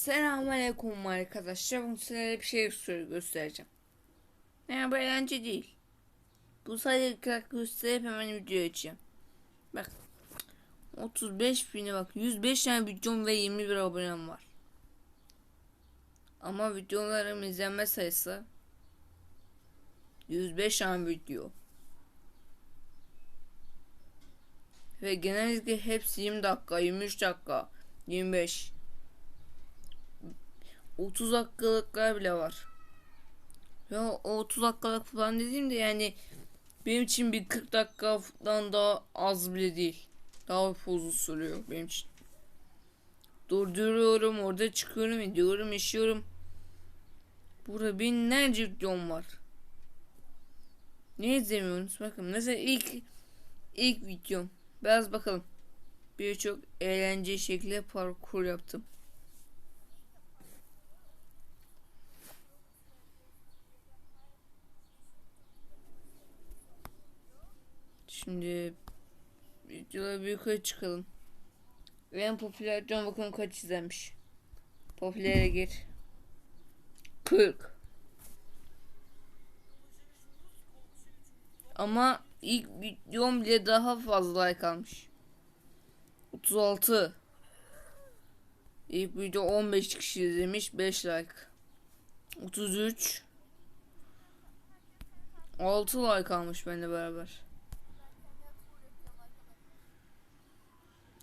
Selamünaleyküm arkadaşlar. Bugün size bir şey gö- göstereceğim. Yani bu eğlence değil. Bu sadece kırak gösterip hemen video açacağım. Bak. 35 bini bak. 105 tane videom ve 21 abonem var. Ama videolarım izlenme sayısı 105 tane video. Ve genellikle hepsi 20 dakika, 23 dakika, 25. 30 dakikalıklar bile var. Ya o 30 dakikalık falan dediğim de yani benim için bir 40 dakikadan daha az bile değil. Daha fazla sürüyor benim için. Durduruyorum, orada çıkıyorum, ediyorum, yaşıyorum. Burada binlerce videom var. Ne izlemiyorsunuz? Bakın mesela ilk ilk videom. Biraz bakalım. Birçok eğlence şekli parkur yaptım. Şimdi videoları bir yukarı çıkalım. En popüler John bakalım kaç izlenmiş. Popülere gir. 40. Ama ilk videom bile daha fazla like almış. 36. İlk video 15 kişi izlemiş 5 like. 33. 6 like almış benimle beraber.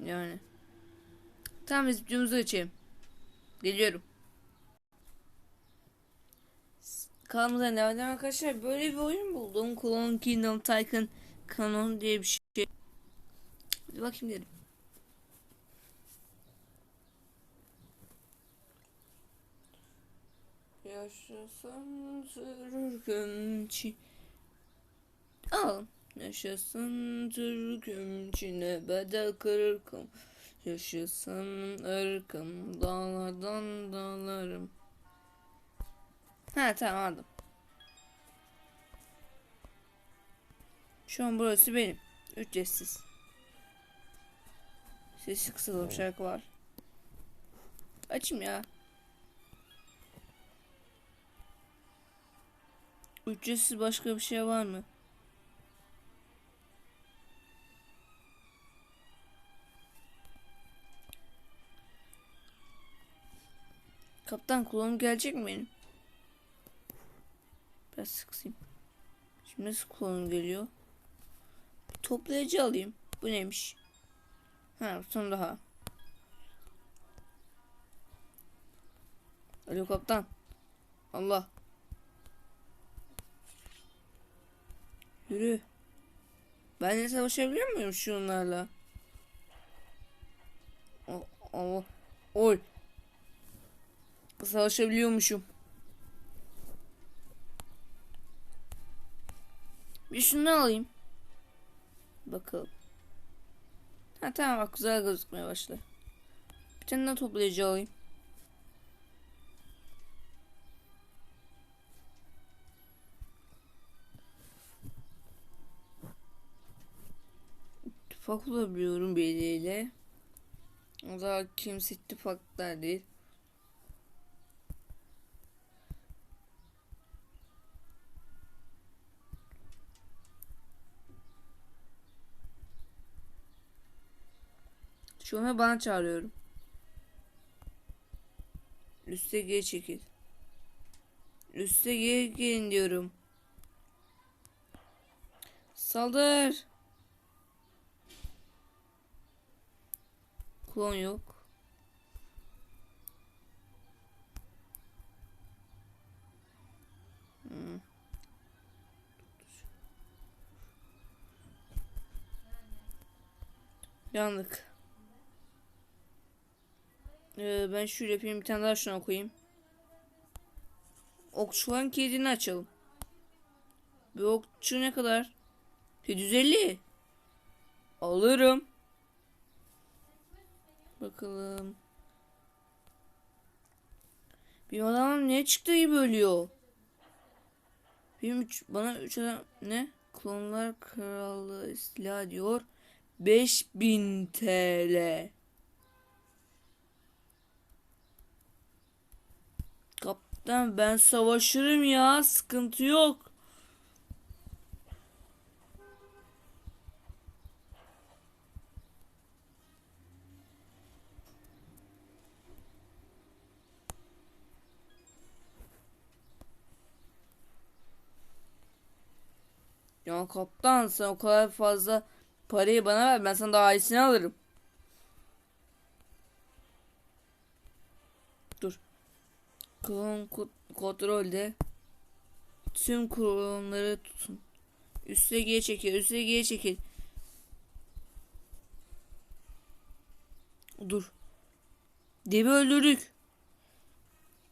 Yani. Tamam biz videomuzu açayım. Geliyorum. Kanalımıza devam arkadaşlar. Böyle bir oyun buldum. Clone Kingdom Tycoon Canon diye bir şey. Bir bakayım dedim. Yaşasın Türk'üm çi... Al. Yaşasın Türk'üm Çin'e bedel kırkım. Yaşasın ırkım dağlardan dağlarım. Ha tamam aldım. Şu an burası benim. Ücretsiz. Sesi kısalım şarkı var. Açayım ya. Ücretsiz başka bir şey var mı? Kaptan kulağım gelecek mi benim? Biraz sıksayım. Şimdi nasıl kulağım geliyor? Bir toplayıcı alayım. Bu neymiş? Ha son daha. Alo kaptan. Allah. Yürü. Ben de savaşabiliyor muyum şunlarla? O, oy. Savaşabiliyormuşum. Bir şunu alayım. Bakalım. Ha tamam bak güzel gözükmeye başladı. Bir tane daha toplayıcı alayım. İttifak olabiliyorum belediyeyle. O da kimse ittifaklar değil. Şu an bana çağırıyorum. Üste geri çekil. Üste geri gelin diyorum. Saldır. Klon yok. Hmm. Yandık. Ee, ben şöyle yapayım bir tane daha şuna koyayım. Okçuların kilidini açalım. Bir okçu ne kadar? 750. Alırım. Bakalım. Bir adam ne çıktı gibi ölüyor. Benim üç, bana 3 adam ne? Klonlar Krallığı istila diyor. 5000 TL. Kaptan ben savaşırım ya. Sıkıntı yok. Ya kaptan sen o kadar fazla parayı bana ver ben sana daha iyisini alırım. Klon ko- kontrolde tüm klonları tutun. Üste G çekil, üste G çekil. Dur. Debi öldürdük.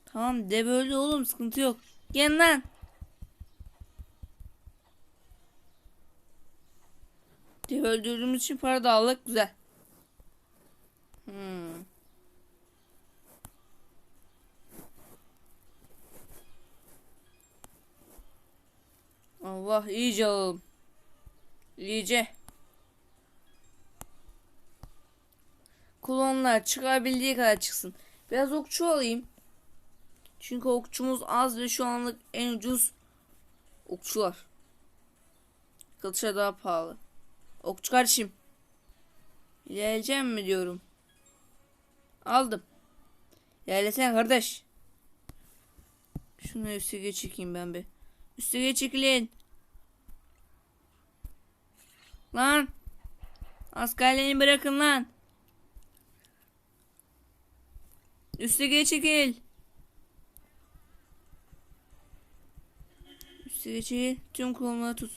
Tamam debi öldü oğlum sıkıntı yok. Gel lan. Dev öldürdüğümüz için para da aldık. Güzel. Hmm. Allah iyice alalım. İyice. Klonlar çıkabildiği kadar çıksın. Biraz okçu alayım. Çünkü okçumuz az ve şu anlık en ucuz okçular. Kılıçlar daha pahalı. Okçu kardeşim. İlerleyeceğim mi diyorum. Aldım. İlerlesene kardeş. Şunu üste çekeyim ben bir. Üste çekilin. Lan. Askerlerini bırakın lan. Üste çekil. Üste çekil. Tüm kolları tut.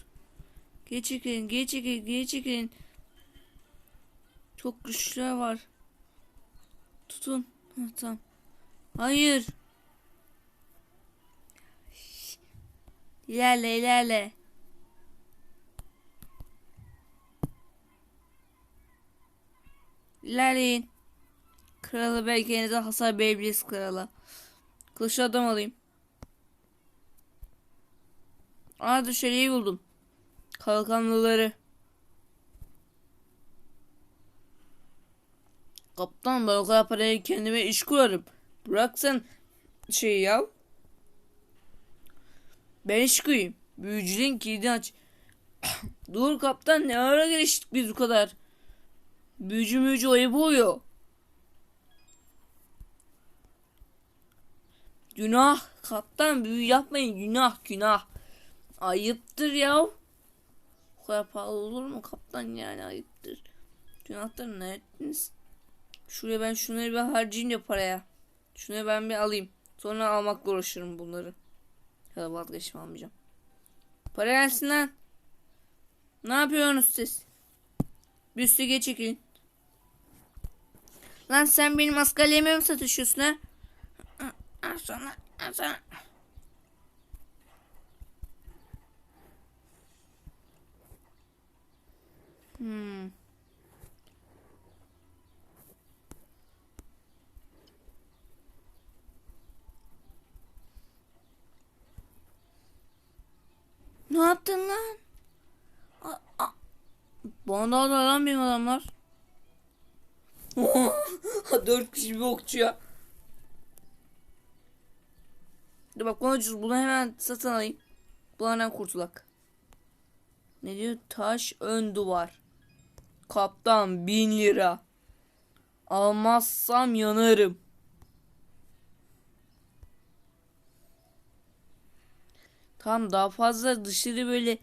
Geri çekilin, geri çekilin, geri çekilin. Çok güçlüler var. Tutun. Heh, tamam. Hayır. İlerle, ilerle. İlerleyin. Kralı de hasar verebiliriz krala. Kılıçlı adam alayım. Aa dışarıyı buldum. Kalkanlıları. Kaptan ben o kadar parayı kendime iş kurarım. Bırak sen şey ya. Ben iş kurayım. Büyücülüğün kilidini aç. Dur kaptan ne ara geliştik biz bu kadar. Büyücü müyücü ayıp oluyor. Günah kaptan büyü yapmayın günah günah. Ayıptır ya. O kadar pahalı olur mu kaptan yani ayıptır. Günahları ne ettiniz? Şuraya ben şunları bir harcayayım ya paraya. Şunları ben bir alayım. Sonra almakla uğraşırım bunları. Ya da vazgeçim almayacağım. Para gelsin lan. Ne yapıyorsunuz siz? Bir üstü geç çekilin. Lan sen benim askerliğime mi satışıyorsun ha? Al sana, al sana. Hmm. Ne yaptın lan? Bana da lan benim adamlar. Dört kişi bir okçu ya. Dur bak bana ucuz bunu hemen satın alayım. Bunlardan kurtulak. Ne diyor? Taş ön duvar. Kaptan bin lira. Almazsam yanarım. Tamam daha fazla dışarı böyle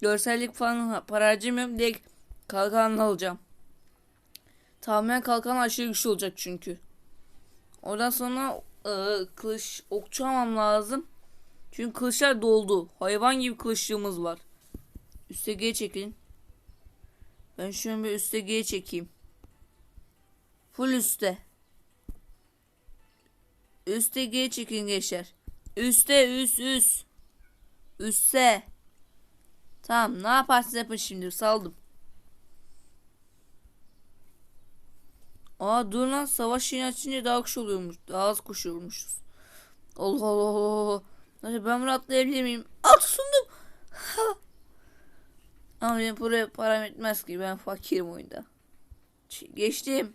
görsellik falan para harcamıyorum. Direkt kalkanla alacağım. Tamamen kalkan aşırı güçlü olacak çünkü. Oradan sonra e, kılıç okçu almam lazım. Çünkü kılıçlar doldu. Hayvan gibi kılıçlığımız var. Üste G çekin. Ben şunu bir üste G çekeyim. Full üste. Üste G çekin gençler. Üste üst üst. Üste. Tamam ne yaparsınız yapın şimdi saldım. Aa dur lan savaş yeni açınca daha kuş oluyormuş. Daha az koşuyormuşuz. Allah Allah. Hadi ben bunu atlayabilir miyim? At sundum. Ha. Ama benim buraya param etmez ki ben fakirim oyunda. Geçtim.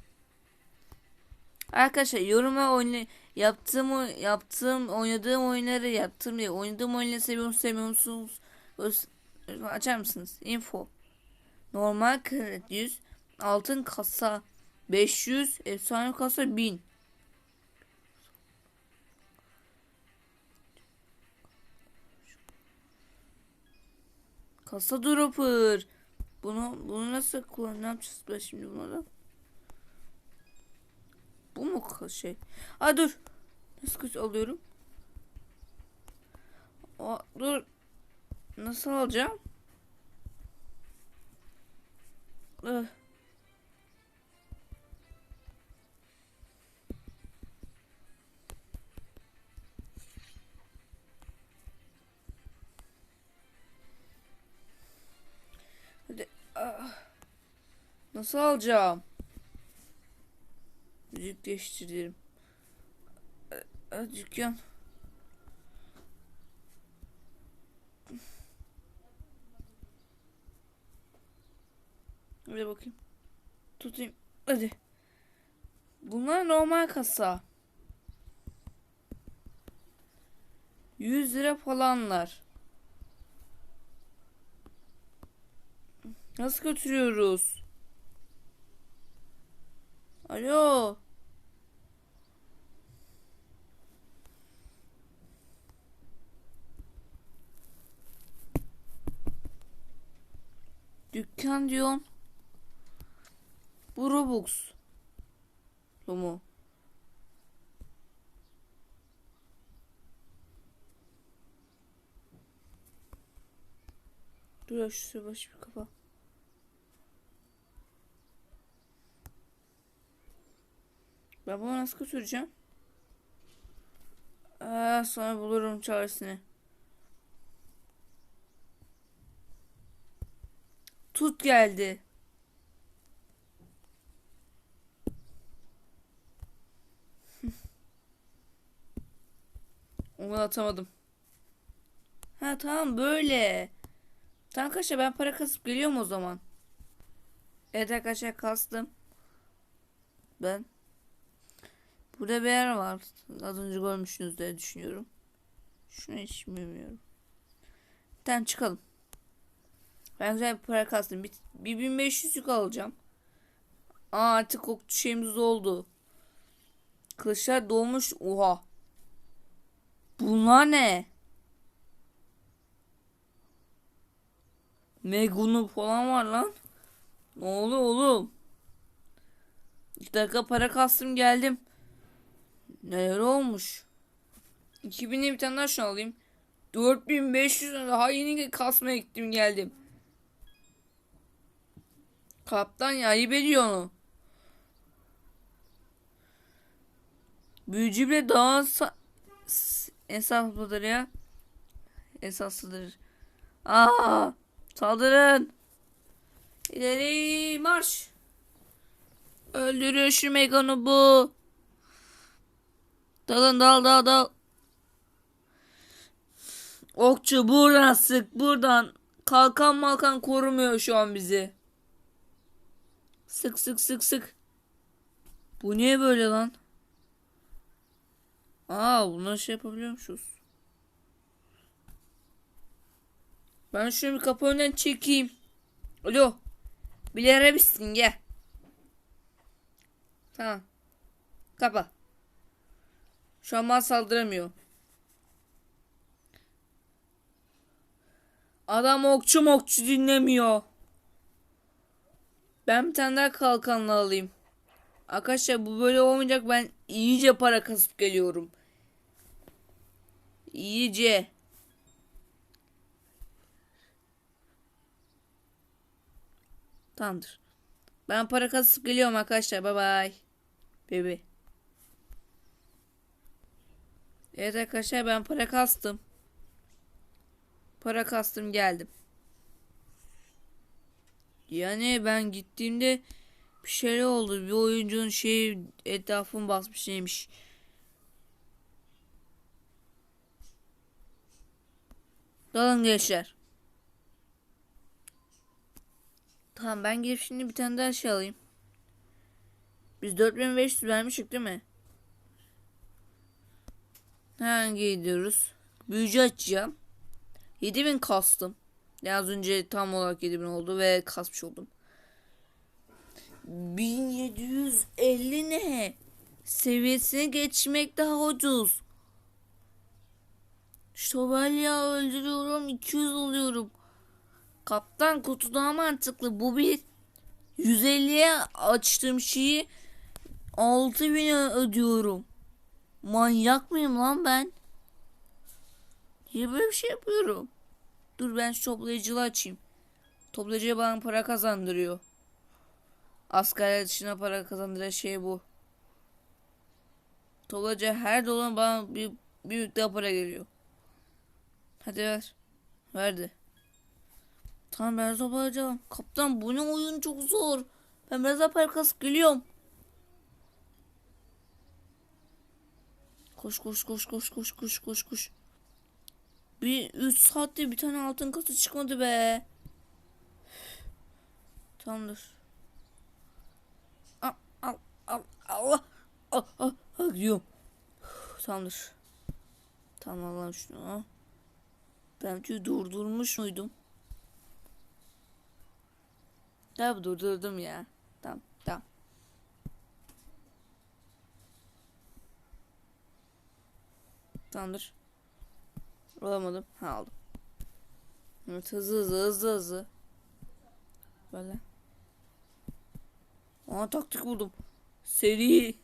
Arkadaşlar yoruma oyna yaptığım yaptığım oynadığım oyunları yaptığım değil oynadığım oyunları seviyor musunuz sevmiyor musunuz? Açar mısınız? Info. Normal kredi 100, altın kasa 500, efsane kasa 1000. Kasa dropper. Bunu bunu nasıl kullan? Ne yapacağız ben şimdi bunları? Bu mu şey? Aa dur. Nasıl kötü alıyorum? Aa, dur. Nasıl alacağım? Ih. Nasıl alacağım? Müzik değiştirelim. Aa, Dükkan. Hadi bakayım. Tutayım. Hadi. Bunlar normal kasa. 100 lira falanlar. Nasıl götürüyoruz? Alo. Dükkan diyorsun. Bu Robux. Bu mu? Dur şu başı bir kapa. Ben bunu nasıl götüreceğim? Aa, sonra bulurum çaresini. Tut geldi. Onu atamadım. Ha tamam böyle. Tamam arkadaşlar ben para kasıp geliyorum o zaman. Evet arkadaşlar kastım. Ben. Burada bir yer var. Az önce görmüşsünüz diye düşünüyorum. Şunu hiç bilmiyorum. Tamam çıkalım. Ben güzel bir para kastım. Bir, bir 1500 yük alacağım. Aa artık okçu şeyimiz oldu. Kılıçlar dolmuş. Oha. Bunlar ne? Megunu falan var lan. Ne oluyor oğlum? İki dakika para kastım geldim. Neler olmuş? 2000'e bir tane daha alayım. 4500 daha yeni kasmaya gittim geldim. Kaptan ya ayıp ediyor onu. Büyücü bile daha hesaplıdır ya. Esaslıdır. Aa, saldırın. İleri marş. Öldürün şu Megan'ı bu. Dalın dal dal dal. Okçu buradan sık buradan. Kalkan malkan korumuyor şu an bizi. Sık sık sık sık. Bu niye böyle lan? Aa bunları şey yapabiliyormuşuz. Ben şunu bir kapı önünden çekeyim. Alo. Bilere bitsin gel. Tamam. Kapa. Şu an bana saldıramıyor. Adam okçu mokçu dinlemiyor. Ben bir tane daha kalkanla alayım. Arkadaşlar bu böyle olmayacak. Ben iyice para kasıp geliyorum. İyice. Tamamdır. Ben para kasıp geliyorum arkadaşlar. Bay bay. Bebe. Evet arkadaşlar ben para kastım. Para kastım geldim. Yani ben gittiğimde bir şeyler oldu. Bir oyuncunun şeyi etrafını basmış neymiş. Dalın gençler. Tamam ben gelip şimdi bir tane daha şey alayım. Biz 4500 vermiştik değil mi? Hangi gidiyoruz? Büyücü açacağım. 7000 kastım. Ya az önce tam olarak 7000 oldu ve kasmış oldum. 1750 ne? Seviyesine geçmek daha ucuz. Şövalye öldürüyorum 200 oluyorum. Kaptan kutu daha mantıklı. Bu bir 150'ye açtığım şeyi 6000'e ödüyorum. Manyak mıyım lan ben? Niye böyle bir şey yapıyorum? Dur ben şu toplayıcılığı açayım. Toplayıcıya bana para kazandırıyor. Askerler dışına para kazandıran şey bu. Toplayıcı her dolan bana bir, bir miktar para geliyor. Hadi ver. Verdi. Tamam ben toplayacağım. Kaptan bu ne oyun çok zor. Ben biraz daha para kasıp geliyorum. Koş koş koş koş koş koş koş koş. Bir 3 saatte bir tane altın kasa çıkmadı be. Tamamdır. Al al al Allah. Al al al gidiyorum. Tamamdır. Tamam Allah'ım şunu. Ben tüy durdurmuş muydum? Tabi durdurdum ya. Tamam tamam. Tamamdır. Alamadım. Ha aldım. Evet hızlı hızlı hızlı hızlı. Böyle. Aa taktik buldum. Seri.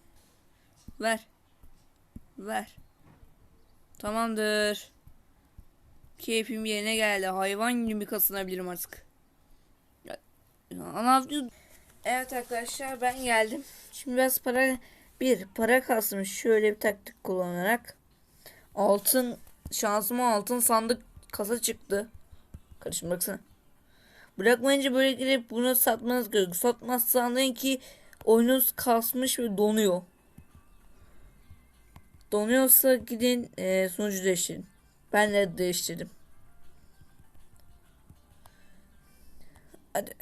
Ver. Ver. Tamamdır. Keyfim yerine geldi. Hayvan gibi kasınabilirim artık. Ana Evet arkadaşlar ben geldim. Şimdi biraz para bir para kasmış şöyle bir taktik kullanarak altın şansıma altın sandık kasa çıktı. Karışım baksana. Bırakmayınca böyle girip bunu satmanız gerekiyor. Satmazsa anlayın ki oyunuz kasmış ve donuyor. Donuyorsa gidin e, sunucu değiştirin. Ben de değiştirdim. Hadi.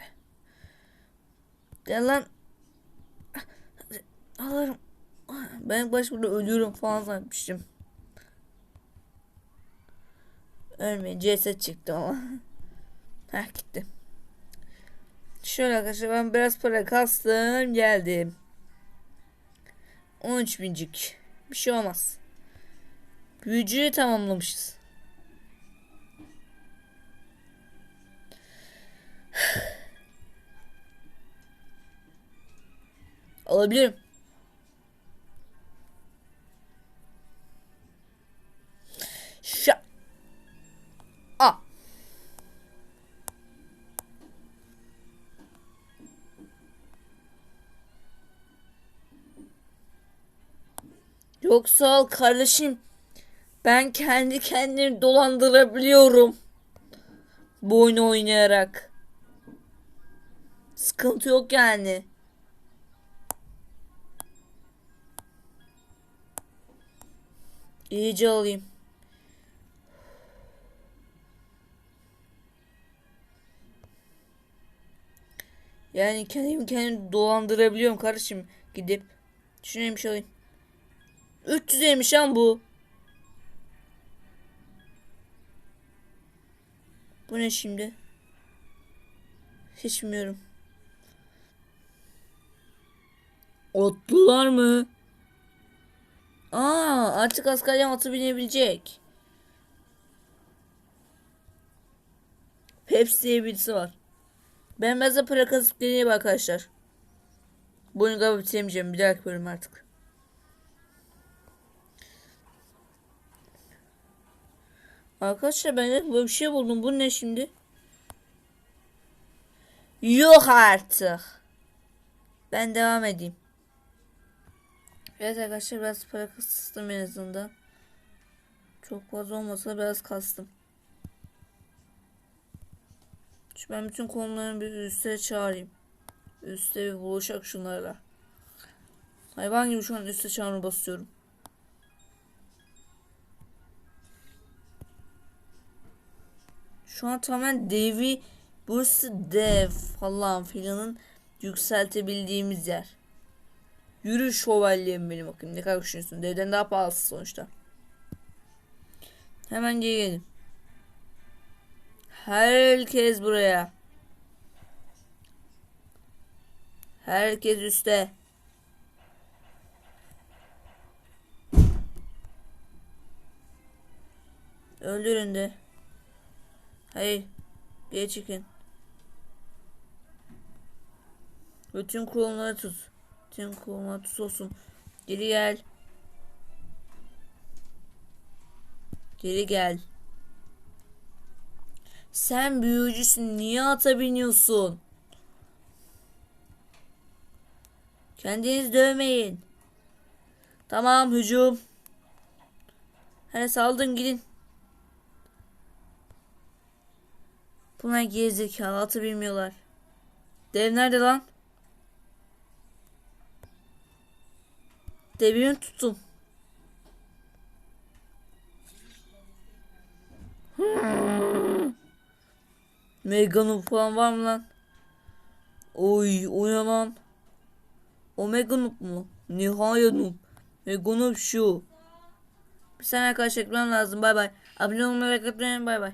Gel. Alırım. Ben baş burada ölüyorum falan sanmıştım. Ölmeyin ceset çıktı ama. Heh gitti. Şöyle arkadaşlar ben biraz para kastım geldim. 13 bincik. Bir şey olmaz. Büyücüyü tamamlamışız. Alabilirim. Yoksa kardeşim. Ben kendi kendimi dolandırabiliyorum. Bu oyunu oynayarak. Sıkıntı yok yani. İyice alayım. Yani kendimi kendimi dolandırabiliyorum kardeşim gidip. Şunu bir şey alayım. 300'eymiş lan bu. Bu ne şimdi? Hiç bilmiyorum. Otlular mı? Aa, artık askerden atı binebilecek. Pepsi diye birisi var. Ben biraz da para kasıp deneyeyim arkadaşlar. Bunu galiba bitiremeyeceğim. Bir dahaki bölüm artık. Arkadaşlar ben böyle bir şey buldum. Bu ne şimdi? Yok artık. Ben devam edeyim. Evet arkadaşlar biraz para kastım en azından. Çok fazla olmasa biraz kastım. Şu ben bütün konularını bir üste çağırayım. Üste bir buluşak şunlarla. Hayvan gibi şu an üste çağırma basıyorum. Şu an tamamen devi burası dev falan filanın yükseltebildiğimiz yer. Yürü şövalyem benim bakayım ne kadar düşünüyorsun. Devden daha pahalısı sonuçta. Hemen geri gelin. Herkes buraya. Herkes üste. Öldürün de. Hayır. Geri çıkın. Bütün kurumları tut. Bütün kurumları tut olsun. Geri gel. Geri gel. Sen büyücüsün. Niye ata biniyorsun? Kendiniz dövmeyin. Tamam hücum. Hadi saldırın gidin. Bunlar gerizekalı atı bilmiyorlar. Dev nerede lan? Devini tuttum. Mega Noob falan var mı lan? Oy o ne lan? Omega Noob mu? Nihaya Noob. Mega şu. Bir saniye arkadaşlar eklemem lazım. Bay bay. Abone olmayı ve. Bay bay.